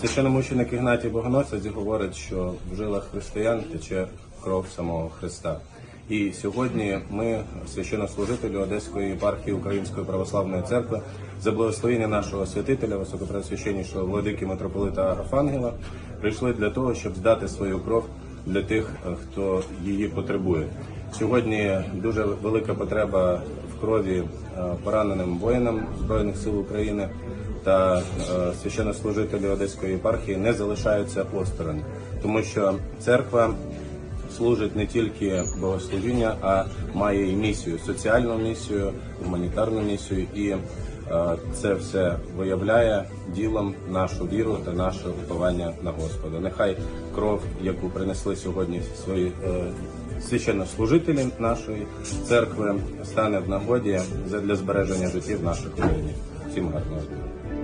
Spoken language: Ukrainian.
Священомученик Ігнатій Богоносець говорить, що в жилах християн тече кров самого Христа. І сьогодні ми, священнослужителі Одеської єпархії Української православної церкви, за благословення нашого святителя, високопреосвященнішого владики митрополита Агафангела, прийшли для того, щоб здати свою кров для тих, хто її потребує. Сьогодні дуже велика потреба в крові е, пораненим воїнам Збройних сил України та е, священнослужителі Одеської єпархії не залишаються осторонь, тому що церква служить не тільки богослужіння, а має і місію, соціальну місію, гуманітарну місію, і це все виявляє ділом нашу віру та наше уповання на Господа. Нехай кров, яку принесли сьогодні свої е, священнослужителі нашої церкви, стане в нагоді для збереження життів наших воїнів. Всім гарного дня.